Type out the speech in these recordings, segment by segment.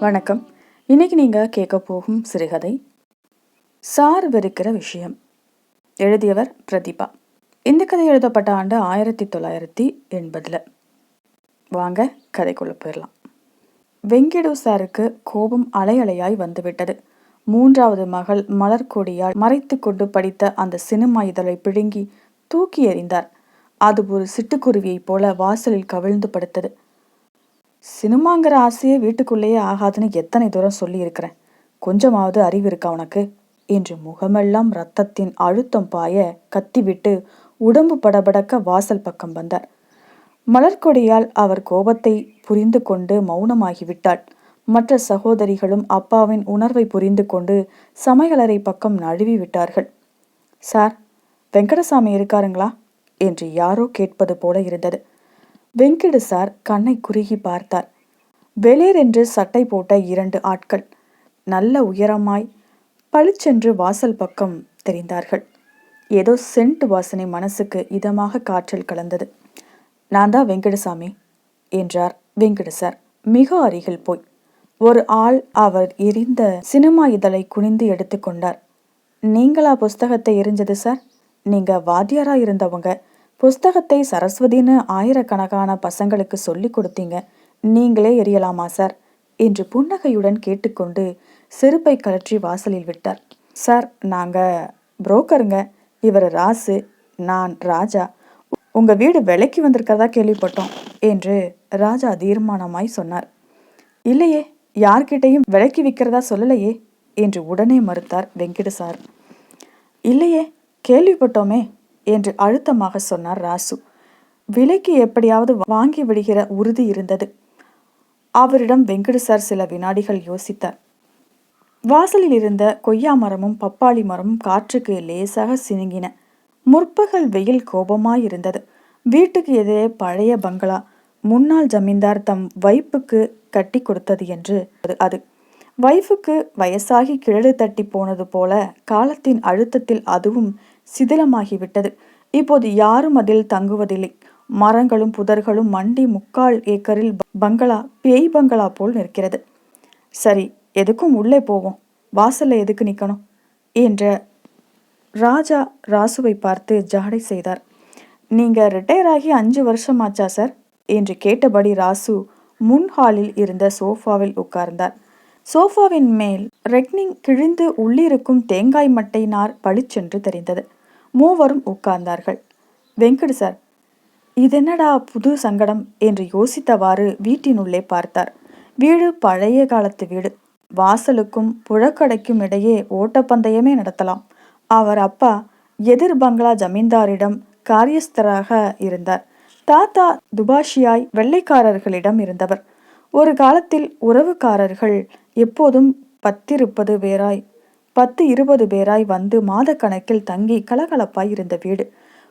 வணக்கம். இன்னைக்கு நீங்கள் கேட்க போகும் சிறுகதை சார் வெறுக்கிற விஷயம். எழுதியவர் பிரதீபா. இந்த கதை எழுதப்பட்ட ஆண்டு ஆயிரத்தி தொள்ளாயிரத்தி எண்பதில். வாங்க கதைக்குள்ள போயிடலாம் வெங்கிடு சாருக்கு கோபம் அலையலையாய் வந்துவிட்டது. மூன்றாவது மகள் மலர்கொடியால் மறைத்து கொண்டு படித்த அந்த சினிமா இதழை பிடுங்கி தூக்கி எறிந்தார். அது ஒரு சிட்டுக்குருவியைப் போல வாசலில் கவிழ்ந்து படுத்தது. சினிமாங்கிற ஆசையே வீட்டுக்குள்ளேயே ஆகாதுன்னு எத்தனை தூரம் சொல்லியிருக்கிறேன். கொஞ்சமாவது அறிவு இருக்கா உனக்கு? என்று முகமெல்லாம் ரத்தத்தின் அழுத்தம் பாய கத்திவிட்டு உடம்பு படபடக்க வாசல் பக்கம் வந்தார். மலர்கொடியால் அவர் கோபத்தை புரிந்து கொண்டு மௌனமாகிவிட்டாள். மற்ற சகோதரிகளும் அப்பாவின் உணர்வை புரிந்து கொண்டு சமையலறை பக்கம் நழுவி விட்டார்கள். சார் வெங்கடசாமி இருக்காருங்களா? என்று யாரோ கேட்பது போல இருந்தது. வெங்கடு சார் கண்ணை குறுகி பார்த்தார். வெளிர் என்று சட்டை போட்ட இரண்டு ஆட்கள். நல்ல உயரமாய் பளிச்சென்று வாசல் பக்கம் தெரிந்தார்கள். ஏதோ சென்ட் வாசனை மனசுக்கு இதமாக காற்றில் கலந்தது. நான் தான் வெங்கடசாமி என்றார் வெங்கட சார். மிக அருகில் போய். ஒரு ஆள் அவர் எரிந்த சினிமா இதழை குனிந்து எடுத்துக்கொண்டார் நீங்களா புஸ்தகத்தை எரிஞ்சது சார்? நீங்க வாத்தியாரா இருந்தவங்க. புஸ்தகத்தை சரஸ்வதின்னு ஆயிரக்கணக்கான பசங்களுக்கு சொல்லிக் கொடுத்தீங்க. நீங்களே எரியலாமா சார்? என்று புன்னகையுடன் கேட்டுக்கொண்டு செருப்பை கலற்றி வாசலில் விட்டார். சார் நாங்கள் புரோக்கருங்க. இவர் ராசு நான் ராஜா. உங்க வீடு விலைக்கு வந்திருக்கிறதா கேள்விப்பட்டோம் என்று ராஜா தீர்மானமாய் சொன்னார். இல்லையே யார்கிட்டையும் விலைக்கு விற்கிறதா சொல்லலையே என்று உடனே மறுத்தார் வெங்கிடு சார். இல்லையே கேள்விப்பட்டோமே. என்று அழுத்தமாக சொன்னார் ராசு. விலைக்கு எப்படியாவது வாங்கி விடுகிற உறுதி இருந்தது. அவரிடம் வெங்கடு சார் சில வினாடிகள் யோசித்தார். வாசலில் இருந்த கொய்யா மரமும் பப்பாளி மரமும் காற்றுக்கு லேசாக சினுங்கின. முற்பகல் வெயில் கோபமாயிருந்தது. வீட்டுக்கு எதிரே பழைய பங்களா. முன்னாள் ஜமீன்தார் தம் வைப்புக்கு கட்டி கொடுத்தது என்று அது. வைஃபுக்கு வயசாகி கிழடு தட்டி போனது போல காலத்தின் அழுத்தத்தில் அதுவும் சிதிலமாகிவிட்டது. இப்போது யாரும் அதில் தங்குவதில்லை. மரங்களும் புதர்களும் மண்டி முக்கால் ஏக்கரில் பங்களா பேய் பங்களா போல் நிற்கிறது. சரி எதுக்கும் உள்ளே போவோம். வாசல்ல எதுக்கு நிற்கணும் என்ற ராஜா ராசுவை பார்த்து ஜாடை செய்தார். நீங்க ரிட்டையர் ஆகி அஞ்சு வருஷம் ஆச்சா சார் என்று கேட்டபடி ராசு முன் ஹாலில் இருந்த சோஃபாவில் உட்கார்ந்தார். சோஃபாவின் மேல் ரெக்னிங் கிழிந்து உள்ளிருக்கும் தேங்காய் மட்டை நார் பளிச்சென்று தெரிந்தது. மூவரும் உட்கார்ந்தார்கள். வெங்கட் சார் இதென்னடா புது சங்கடம்? என்று யோசித்தவாறு வீட்டினுள்ளே பார்த்தார். வீடு பழைய காலத்து வீடு. வாசலுக்கும் புழக்கடைக்கும் இடையே ஓட்டப்பந்தயமே நடத்தலாம். அவர் அப்பா எதிர் பங்களா ஜமீன்தாரிடம் காரியஸ்தராக இருந்தார். தாத்தா துபாஷியாய் வெள்ளைக்காரர்களிடம் இருந்தவர். ஒரு காலத்தில் உறவுக்காரர்கள் எப்போதும் பத்திருப்பது வேறாய். பத்து இருபது பேராய் வந்து மாதக்கணக்கில் தங்கி கலகலப்பாய் இருந்த வீடு.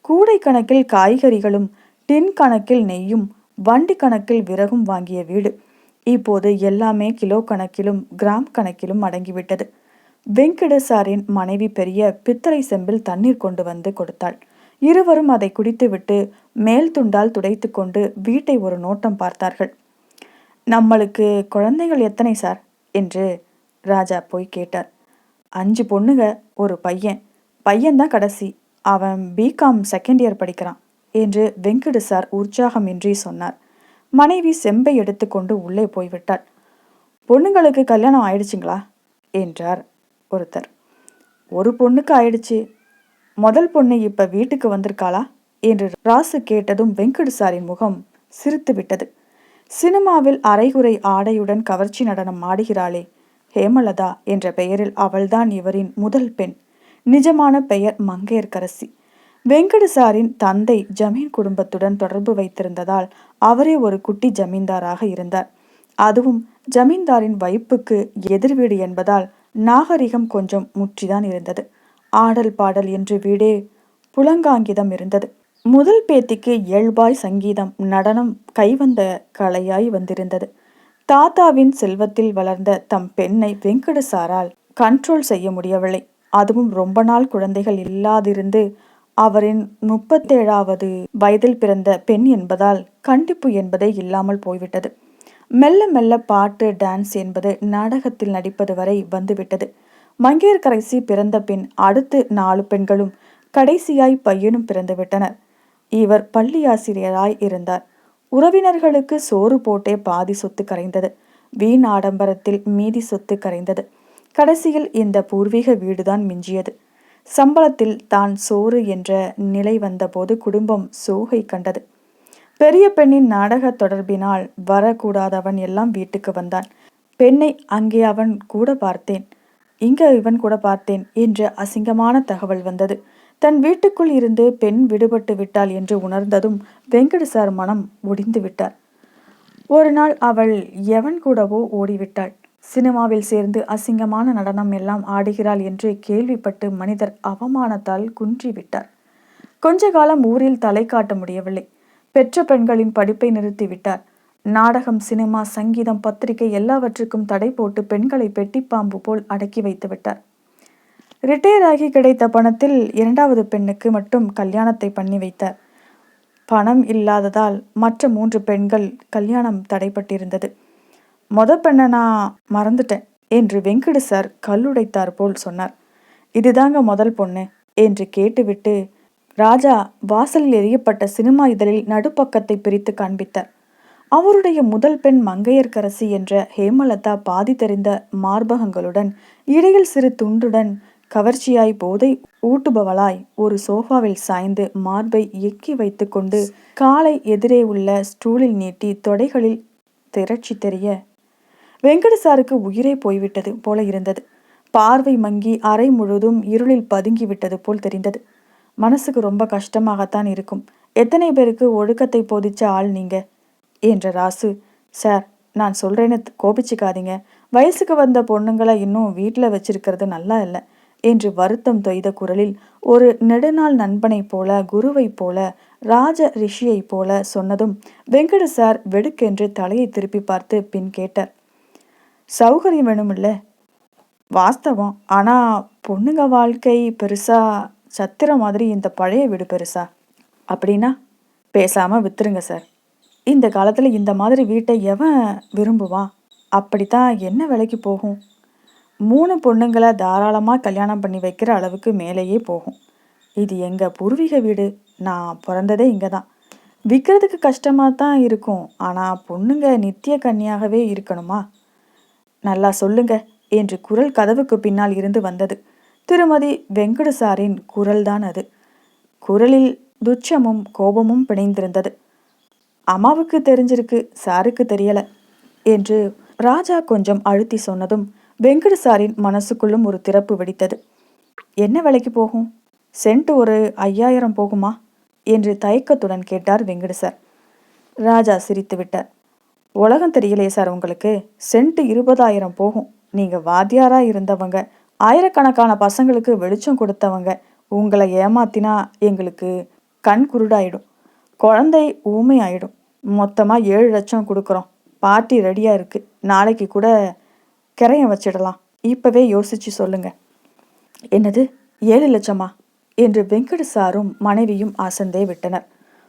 கூடை கணக்கில் காய்கறிகளும் டின் கணக்கில் நெய்யும் வண்டி கணக்கில் விறகும் வாங்கிய வீடு. இப்போது எல்லாமே கிலோ கணக்கிலும் கிராம் கணக்கிலும் அடங்கிவிட்டது. வெங்கடசாரின் மனைவி பெரிய பித்தளை செம்பில் தண்ணீர் கொண்டு வந்து கொடுத்தாள். இருவரும் அதை குடித்துவிட்டு மேல் துண்டால் துடைத்து கொண்டு வீட்டை ஒரு நோட்டம் பார்த்தார்கள். நம்மளுக்கு குழந்தைகள் எத்தனை சார்? என்று ராஜா போய் கேட்டார். அஞ்சு பொண்ணுங்க ஒரு பையன். பையன்தான் கடைசி. அவன் பிகாம் செகண்ட் இயர் படிக்கிறான் என்று வெங்கடு சார் உற்சாகமின்றி சொன்னார். மனைவி செம்பை எடுத்துக்கொண்டு உள்ளே போய்விட்டாள். பொண்ணுங்களுக்கு கல்யாணம் ஆயிடுச்சுங்களா? என்றார் ஒருத்தர். ஒரு பொண்ணுக்கு ஆயிடுச்சு. முதல் பொண்ணு இப்ப வீட்டுக்கு வந்திருக்காளா? என்று ராசு கேட்டதும் வெங்கடு சாரின் முகம் சிரித்து விட்டது சினிமாவில் அரைகுறை ஆடையுடன் கவர்ச்சி நடனம் ஆடுகிறாளே ஹேமலதா என்ற பெயரில் அவள்தான் இவரின் முதல் பெண். நிஜமான பெயர் மங்கையர்கரசி வெங்கடசாரின் தந்தை ஜமீன் குடும்பத்துடன் தொடர்பு வைத்திருந்ததால் அவரே ஒரு குட்டி ஜமீன்தாராக இருந்தார். அதுவும் ஜமீன்தாரின் வைப்புக்கு எதிர்வீடு என்பதால் நாகரிகம் கொஞ்சம் முற்றிதான் இருந்தது. ஆடல் பாடல் என்று வீடே புலங்காங்கிதம் இருந்தது. முதல் பேத்திக்கு இயல்பாய் சங்கீதம் நடனம் கைவந்த கலையாய் வந்திருந்தது. தாத்தாவின் செல்வத்தில் வளர்ந்த தம் பெண்ணை வெங்கடசாரால் கண்ட்ரோல் செய்ய முடியவில்லை. அதுவும் ரொம்ப நாள் குழந்தைகள் இல்லாதிருந்து அவரின் முப்பத்தேழாவது வயதில் பிறந்த பெண் என்பதால் கண்டிப்பு என்பதே இல்லாமல் போய்விட்டது. மெல்ல மெல்ல பாட்டு டான்ஸ் என்பது நாடகத்தில் நடிப்பது வரை வந்துவிட்டது. மங்கையர்கரைசி பிறந்த பின் அடுத்து நாலு பெண்களும் கடைசியாய் பையனும் பிறந்துவிட்டனர் இவர் இவர் பள்ளியாசிரியராய் இருந்தார். உறவினர்களுக்கு சோறு போட்டே பாதி சொத்து கரைந்தது. வீண் ஆடம்பரத்தில் மீதி சொத்து கரைந்தது. கடைசியில் இந்த பூர்வீக வீடுதான் மிஞ்சியது. சம்பளத்தில் தான் சோறு என்ற நிலை வந்தபோது குடும்பம் சோகை கண்டது. பெரிய பெண்ணின் நாடக தொடர்பினால் வரக்கூடாதவன் எல்லாம் வீட்டுக்கு வந்தான். பெண்ணை அங்கே அவன் கூட பார்த்தேன். இங்க இவன் கூட பார்த்தேன் என்று அசிங்கமான தகவல் வந்தது. தன் வீட்டுக்குள் இருந்து பெண் விடுபட்டு விட்டாள் என்று உணர்ந்ததும் வெங்கடசார் மனம் ஒடிந்து விட்டார். ஒரு நாள் அவள் எவன் கூடவோ ஓடிவிட்டாள். சினிமாவில் சேர்ந்து அசிங்கமான நடனம் எல்லாம் ஆடுகிறாள் என்று கேள்விப்பட்டு மனிதர் அவமானத்தால் குன்றிவிட்டார் கொஞ்ச காலம் ஊரில் தலை காட்ட முடியவில்லை. பெற்ற பெண்களின் படிப்பை நிறுத்திவிட்டார் நாடகம் சினிமா சங்கீதம் பத்திரிகை எல்லாவற்றுக்கும் தடை போட்டு பெண்களை பெட்டிப்பாம்பு போல் அடக்கி வைத்து விட்டார். ரிட்டையர் ஆகி கிடைத்த பணத்தில் இரண்டாவது பெண்ணுக்கு மட்டும் கல்யாணத்தை பண்ணி வைத்தார் பணம் இல்லாததால் மற்ற மூன்று பெண்கள் கல்யாணம் தடைப்பட்டிருந்தது. மொத பெண்ணை நான் மறந்துட்டேன் என்று வெங்கடு சார் கல்லுடைத்தார் போல் சொன்னார். இதுதாங்க முதல் பொண்ணு என்று கேட்டுவிட்டு ராஜா வாசலில் எரியப்பட்ட சினிமா இதழில் நடுப்பக்கத்தை பிரித்து காண்பித்தார். அவருடைய முதல் பெண் மங்கையர்கரசி என்ற ஹேமலதா பாதி தெரிந்த மார்பகங்களுடன் இடையில் சிறு துண்டுடன் கவர்ச்சியாய் போதை ஊட்டுபவளாய் ஒரு சோஃபாவில் சாய்ந்து மார்பை எக்கி வைத்துக்கொண்டு காலை எதிரே உள்ள ஸ்டூலில் நீட்டி தொடைகளில் திரட்சி தெரிய வெங்கடசாருக்கு உயிரே போய்விட்டது போல இருந்தது. பார்வை மங்கி அறை முழுதும் இருளில் பதுங்கி விட்டது போல் தெரிந்தது. மனசுக்கு ரொம்ப கஷ்டமாகத்தான் இருக்கும். எத்தனை பேருக்கு ஒழுக்கத்தை போதிச்ச ஆள் நீங்க? என்ற ராசு சார் நான் சொல்றேன்னு கோபிச்சுக்காதீங்க. வயசுக்கு வந்த பொண்ணுங்களை இன்னும் வீட்டில் வச்சிருக்கிறது நல்லா இல்லை. என்று வருத்தம் தொய்த குரலில் ஒரு நெடுநாள் நண்பனைப் போல குருவைப் போல ராஜ ரிஷியைப் போல சொன்னதும் வெங்கட சார் வெடுக்கென்று தலையை திருப்பி பார்த்து பின் கேட்டார். சௌகரியம் வேணுமில்ல. வாஸ்தவம். ஆனா பொண்ணுங்க வாழ்க்கை பெருசா சத்திர மாதிரி இந்த பழைய வீடு பெருசா? அப்படின்னா பேசாம வித்துருங்க சார். இந்த காலத்துல இந்த மாதிரி வீட்டை எவன் விரும்புவான்? அப்படித்தான் என்ன விலைக்கு போகும்? மூணு பொண்ணுங்களை தாராளமாக கல்யாணம் பண்ணி வைக்கிற அளவுக்கு மேலேயே போகும். இது எங்கள் பூர்வீக வீடு. நான் பிறந்ததே இங்கே தான் விற்கிறதுக்கு கஷ்டமாக தான் இருக்கும். ஆனால் பொண்ணுங்க நித்திய கன்னியாகவே இருக்கணுமா? நல்லா சொல்லுங்க என்று குரல் கதவுக்கு பின்னால் இருந்து வந்தது. திருமதி வெங்கடசாரின் குரல்தான் அது. குரலில் துச்சமும் கோபமும் பிணைந்திருந்தது. அம்மாவுக்கு தெரிஞ்சிருக்கு சாருக்கு தெரியல என்று ராஜா கொஞ்சம் அழுத்தி சொன்னதும் வெங்கடசாரின் மனசுக்குள்ளும் ஒரு திறப்பு வெடித்தது. என்ன விலைக்கு போகும்? சென்ட் ஒரு ஐயாயிரம் போகுமா? என்று தயக்கத்துடன் கேட்டார் வெங்கடசார். ராஜா சிரித்து விட்டார் உலகம் தெரியலையே சார் உங்களுக்கு. சென்ட் இருபதாயிரம் போகும். நீங்க வாத்தியாரா இருந்தவங்க. ஆயிரக்கணக்கான பசங்களுக்கு வெளிச்சம் கொடுத்தவங்க. உங்களை ஏமாத்தினா எங்களுக்கு கண் குருடாயிடும். குழந்தை ஊமை ஆயிடும் மொத்தமாக ஏழு லட்சம் கொடுக்குறோம். பார்ட்டி ரெடியாக இருக்குது நாளைக்கு கூட கிரையம் வச்சிடலாம். இப்பவே யோசிச்சு சொல்லுங்க. என்னது? ஏழு லட்சமா? என்று வெங்கட சாரும் மனைவியும் அசந்தே விட்டனர்.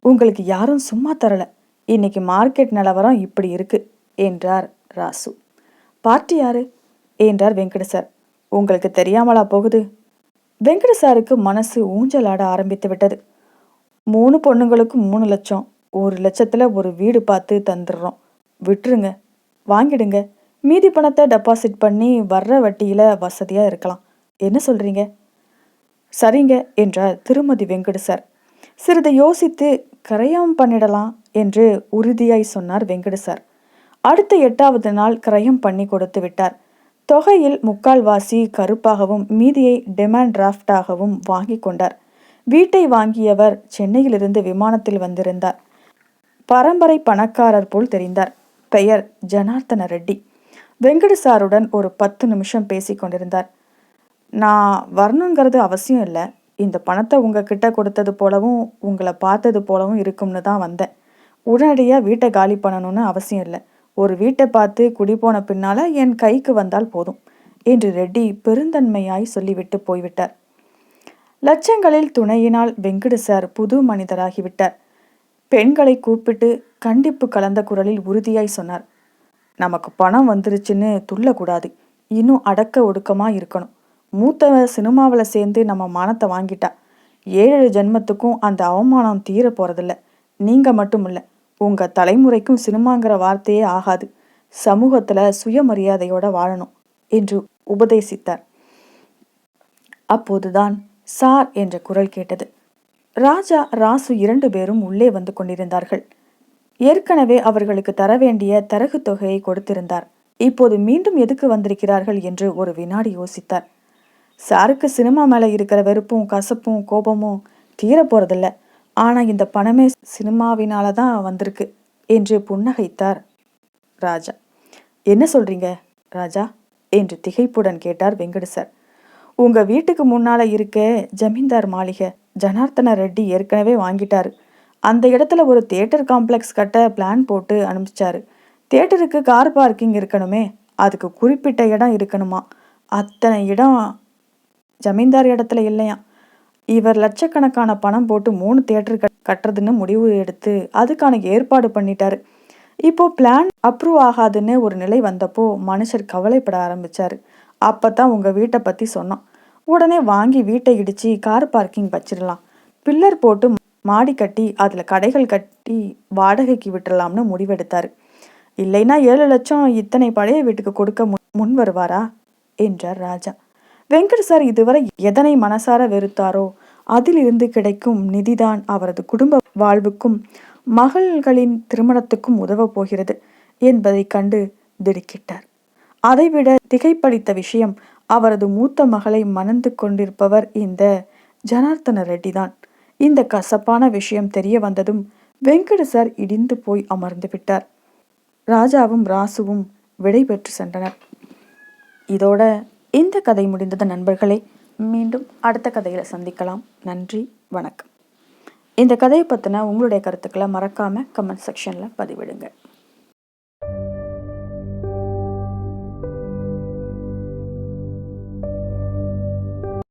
உங்களுக்கு யாரும் சும்மா தரல. இன்னைக்கு மார்க்கெட் நிலவரம் இப்படி இருக்கு என்றார் ராசு. பார்ட்டி யாரு? என்றார் வெங்கட சார். உங்களுக்கு தெரியாமலா போகுது? வெங்கட சாருக்கு மனசு ஊஞ்சலாட ஆரம்பித்து விட்டது. மூணு பொண்ணுங்களுக்கு மூணு லட்சம். ஒரு லட்சத்துல ஒரு வீடு பார்த்து தந்துடுறோம். விட்டுருங்க. வாங்கிடுங்க. மீதி பணத்தை டெபாசிட் பண்ணி வர்ற வட்டியில் வசதியாக இருக்கலாம். என்ன சொல்கிறீங்க சரிங்க என்றார் திருமதி வெங்கடு சார் சிறிது யோசித்து கிரயம் பண்ணிடலாம் என்று உறுதியாய் சொன்னார் வெங்கடு சார் அடுத்த எட்டாவது நாள் கிரயம் பண்ணி கொடுத்து விட்டார். தொகையில் முக்கால்வாசி கருப்பாகவும் மீதியை டிமாண்ட் டிராஃப்டாகவும் வாங்கி கொண்டார். வீட்டை வாங்கியவர் சென்னையிலிருந்து விமானத்தில் வந்திருந்தார். பரம்பரை பணக்காரர் போல் தெரிந்தார். பெயர் ஜனார்த்தன ரெட்டி. வெங்கடசாருடன் ஒரு பத்து நிமிஷம் பேசி கொண்டிருந்தார். நான் வரணுங்கிறது அவசியம் இல்லை. இந்த பணத்தை உங்ககிட்ட கொடுத்தது போலவும் உங்களை பார்த்தது போலவும் இருக்கும்னு தான் வந்தேன். உடனடியாக வீட்டை காலி பண்ணணும்னு அவசியம் இல்லை. ஒரு வீட்டை பார்த்து குடி போன பின்னால் என் கைக்கு வந்தால் போதும் என்று ரெட்டி பெருந்தன்மையாய் சொல்லிவிட்டு போய்விட்டார். லட்சங்களில் துணையினால் வெங்கட சார் புது மனிதராகிவிட்டார் பெண்களை கூப்பிட்டு கண்டிப்பு கலந்த குரலில் உறுதியாய் சொன்னார். நமக்கு பணம் வந்துருச்சுன்னு துள்ளக்கூடாது. இன்னும் அடக்க ஒடுக்கமாக இருக்கணும். மூத்தவ சினிமாவில் சேர்ந்து நம்ம மானத்தை வாங்கிட்டா. ஏழு ஜென்மத்துக்கும் அந்த அவமானம் தீர போகிறதில்ல நீங்கள் மட்டும் இல்லை உங்கள் தலைமுறைக்கும் சினிமாங்கிற வார்த்தையே ஆகாது. சமூகத்தில் சுயமரியாதையோட வாழணும் என்று உபதேசித்தார். அப்போதுதான் சார் என்ற குரல் கேட்டது. ராஜா ராசு இரண்டு பேரும் உள்ளே வந்து கொண்டிருந்தார்கள். ஏற்கனவே அவர்களுக்கு தர வேண்டிய தரகு தொகையை கொடுத்திருந்தார். இப்போது மீண்டும் எதுக்கு வந்திருக்கிறார்கள் என்று ஒரு வினாடி யோசித்தார். சாருக்கு சினிமா மேலே இருக்கிற வெறுப்பும் கசப்பும் கோபமும் தீர போறதில்ல. ஆனால் இந்த பணமே சினிமாவினால தான் வந்திருக்கு என்று புன்னகைத்தார் ராஜா. என்ன சொல்றீங்க ராஜா? என்று திகைப்புடன் கேட்டார் வெங்கடு சார் உங்க வீட்டுக்கு முன்னால இருக்க ஜமீன்தார் மாளிகை ஜனார்த்தன ரெட்டி ஏற்கனவே வாங்கிட்டாரு. அந்த இடத்துல ஒரு தியேட்டர் காம்ப்ளெக்ஸ் கட்ட பிளான் போட்டு அனுப்பிச்சாரு. தியேட்டருக்கு கார் பார்க்கிங் இருக்கணுமே அதுக்கு குறிப்பிட்ட இடம் இருக்கணுமா? அத்தனை இடம் ஜமீன்தார் இடத்துல இல்லையா? இவர் லட்சக்கணக்கான பணம் போட்டு மூணு தியேட்டர் கட்டுறதுன்னு முடிவு எடுத்து அதுக்கான ஏற்பாடு பண்ணிட்டாரு. இப்போ பிளான் அப்ரூவ் ஆகாதுன்னு ஒரு நிலை வந்தப்போ மனுஷர் கவலைப்பட ஆரம்பிச்சாரு. அப்பதான் உங்கள் வீட்டை பற்றி சொன்னோம் உடனே வாங்கி வீட்டை இடித்து கார் பார்க்கிங் வச்சிடலாம். பில்லர் போட்டு மாடி கட்டி அதில் கடைகள் கட்டி வாடகைக்கு விட்டுடலாம்னு முடிவெடுத்தார். இல்லைன்னா ஏழு லட்சம் இத்தனை பழைய வீட்டுக்கு கொடுக்க முன் வருவாரா? என்றார் ராஜா. வெங்கட் சார் இதுவரை எதனை மனசார வெறுத்தாரோ அதிலிருந்து கிடைக்கும் நிதிதான் அவரது குடும்ப வாழ்வுக்கும் மகள்களின் திருமணத்துக்கும் உதவப் போகிறது என்பதை கண்டு திடுக்கிட்டார். அதைவிட திகைப்பளித்த விஷயம் அவரது மூத்த மகளை மணந்து கொண்டிருப்பவர் இந்த ஜனார்த்தன ரெட்டிதான். இந்த கசப்பான விஷயம் தெரிய வந்ததும் வெங்கட சார் இடிந்து போய் அமர்ந்து விட்டார். ராஜாவும் ராசுவும் விடை பெற்று சென்றனர். இதோட இந்த கதை முடிந்தது நண்பர்களே. மீண்டும் அடுத்த கதையில் சந்திக்கலாம். நன்றி வணக்கம். இந்த கதையை பற்றின உங்களுடைய கருத்துக்களை மறக்காமல் கமெண்ட் செக்ஷனில் பதிவிடுங்க.